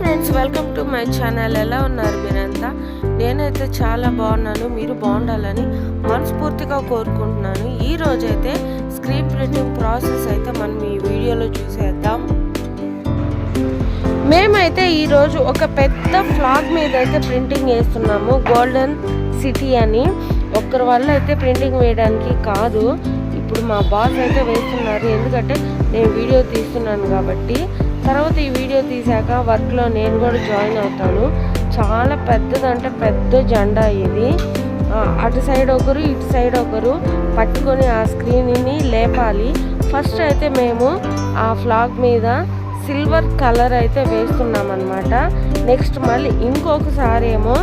Friends welcome to my channel ఎలా ఉన్నారు మీరంతా? నేనైతే చాలా బాగున్నాను. మీరు బాగుండాలని మనస్ఫూర్తిగా కోరుకుంటున్నాను. ఈ రోజైతే స్క్రీన్ ప్రింటింగ్ ప్రాసెస్ అయితే మనం ఈ వీడియోలో చూసేద్దాం. మేమైతే ఈరోజు ఒక పెద్ద ఫ్లాగ్ మీద అయితే ప్రింటింగ్ వేస్తున్నాము గోల్డెన్ సిటీ అని. ఒక్కరి వల్ల అయితే ప్రింటింగ్ వేయడానికి కాదు. ఇప్పుడు మా బాస్ అయితే వేస్తున్నారు. ఎందుకంటే నేను వీడియో తీస్తున్నాను కాబట్టి. తర్వాత ఈ వీడియో తీసాక వర్క్లో నేను కూడా జాయిన్ అవుతాను. చాలా పెద్దదంటే పెద్ద జెండా ఇది. అటు సైడ్ ఒకరు ఇటు సైడ్ ఒకరు పట్టుకొని ఆ స్క్రీన్ని లేపాలి. ఫస్ట్ అయితే మేము ఆ ఫ్లాగ్ మీద సిల్వర్ కలర్ అయితే వేస్తున్నాం అనమాట నెక్స్ట్ మళ్ళీ ఇంకొకసారి ఏమో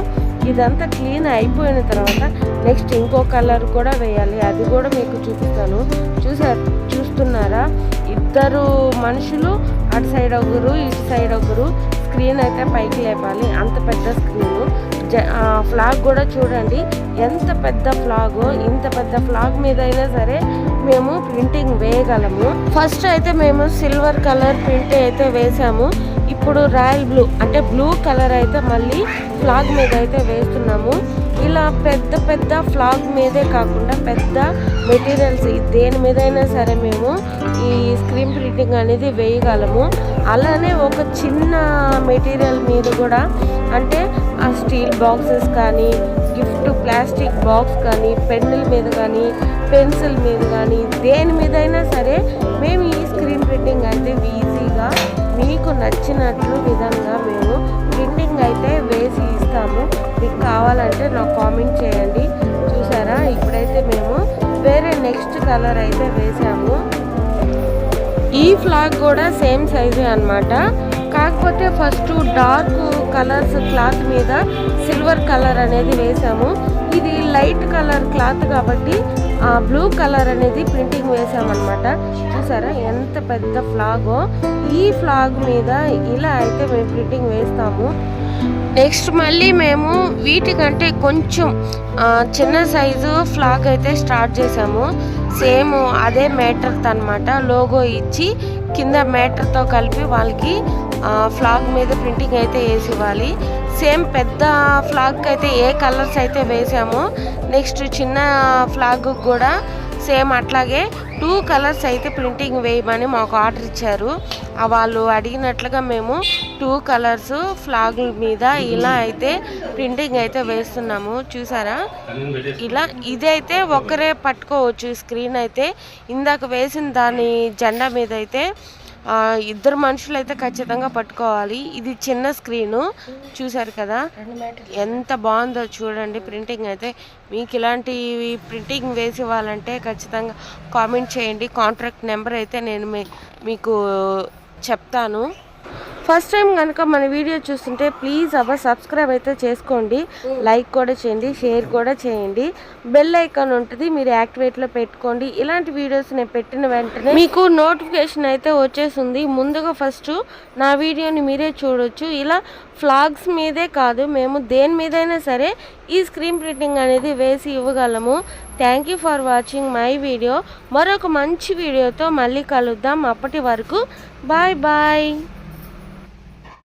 ఇదంతా క్లీన్ అయిపోయిన తర్వాత నెక్స్ట్ ఇంకో కలర్ కూడా వేయాలి. అది కూడా మీకు చూపిస్తాను. చూసా చూస్తున్నారా? ఇద్దరు మనుషులు అటు సైడ్ ఒకరు ఇటు సైడ్ ఒకరు స్క్రీన్ అయితే పైకి లేపాలి. అంత పెద్ద స్క్రీన్. ఫ్లాగ్ కూడా చూడండి. ఎంత పెద్ద ఫ్లాగ్ ఇంత పెద్ద ఫ్లాగ్ మీద అయినా సరే మేము ప్రింటింగ్ వేయగలము. ఫస్ట్ అయితే మేము సిల్వర్ కలర్ ప్రింట్ అయితే వేసాము. ఇప్పుడు రాయల్ బ్లూ అంటే బ్లూ కలర్ అయితే మళ్ళీ ఫ్లాగ్ మీద అయితే వేస్తున్నాము. ఇలా పెద్ద పెద్ద ఫ్లాగ్ మీదే కాకుండా పెద్ద మెటీరియల్స్ దేని మీదైనా సరే మేము ఈ స్క్రీన్ ప్రింటింగ్ అనేది వేయగలము. అలానే ఒక చిన్న మెటీరియల్ మీద కూడా అంటే ఆ స్టీల్ బాక్సెస్ కానీ గిఫ్ట్ ప్లాస్టిక్ బాక్స్ కానీ పెన్నుల మీద కానీ పెన్సిల్ మీద కానీ దేని మీదైనా సరే మేము ఈ స్క్రీన్ ప్రింటింగ్ అయితే ఈజీగా మీకు నచ్చినట్లు విధంగా మేము ప్రింటింగ్ అయితే వేసి ఇస్తాము. మీకు కావాలంటే నాకు కామెంట్ చేయండి. నెక్స్ట్ కలర్ అయితే వేసాము. ఈ ఫ్లాగ్ కూడా సేమ్ సైజే అన్నమాట. కాకపోతే ఫస్ట్ డార్క్ కలర్స్ క్లాత్ మీద సిల్వర్ కలర్ అనేది వేసాము. ఇది లైట్ కలర్ క్లాత్ కాబట్టి ఆ బ్లూ కలర్ అనేది ప్రింటింగ్ వేసామన్నమాట. చూసారా ఎంత పెద్ద ఫ్లాగో ఈ ఫ్లాగ్ మీద ఇలా అయితే మేము ప్రింటింగ్ వేస్తాము. నెక్స్ట్ మళ్ళీ మేము వీటికంటే కొంచెం చిన్న సైజు ఫ్లాగ్ అయితే స్టార్ట్ చేసాము. సేమ్ అదే మేటర్తో అనమాట లోగో ఇచ్చి కింద మేటర్తో కలిపి వాళ్ళకి ఫ్లాగ్ మీద ప్రింటింగ్ అయితే వేసి ఇవ్వాలి. సేమ్ పెద్ద ఫ్లాగ్ అయితే ఏ కలర్స్ అయితే వేసామో నెక్స్ట్ చిన్న ఫ్లాగ్ కూడా సేమ్ అట్లాగే టూ కలర్స్ అయితే ప్రింటింగ్ వేయమని మాకు ఆర్డర్ ఇచ్చారు. వాళ్ళు అడిగినట్లుగా మేము టూ కలర్స్ ఫ్లాగ్ మీద ఇలా అయితే ప్రింటింగ్ అయితే వేస్తున్నాము. చూసారా? ఇలా ఇదైతే ఒకరే పట్టుకోవచ్చు స్క్రీన్ అయితే. ఇందాక వేసిన దాని జెండా మీద అయితే ఇద్దరు మనుషులు అయితే ఖచ్చితంగా పట్టుకోవాలి. ఇది చిన్న స్క్రీను చూసారు కదా? ఎంత బాగుందో చూడండి. ప్రింటింగ్ అయితే మీకు ఇలాంటి ప్రింటింగ్ వేసి ఇవ్వాలంటే ఖచ్చితంగా కామెంట్ చేయండి. కాంట్రాక్ట్ నెంబర్ అయితే నేను మీ- మీకు చెప్తాను. ఫస్ట్ టైం కనుక మన వీడియో చూస్తుంటే ప్లీజ్ అవ్వ సబ్స్క్రైబ్ అయితే చేసుకోండి. లైక్ కూడా చేయండి షేర్ కూడా చేయండి. బెల్ ఐకాన్ ఉంటుంది మీరు యాక్టివేట్లో పెట్టుకోండి. ఇలాంటి వీడియోస్ నేను పెట్టిన వెంటనే మీకు నోటిఫికేషన్ అయితే వచ్చేసింది ముందుగా ఫస్ట్ నా వీడియోని మీరే చూడొచ్చు. ఇలా ఫ్లాగ్స్ మీదే కాదు మేము దేని మీదైనా సరే ఈ స్క్రీన్ ప్రింటింగ్ అనేది వేసి ఇవ్వగలము. Thank you for watching my video. మరొక మంచి వీడియోతో మళ్ళీ కలుద్దాం. అప్పటి వరకు బాయ్ బాయ్.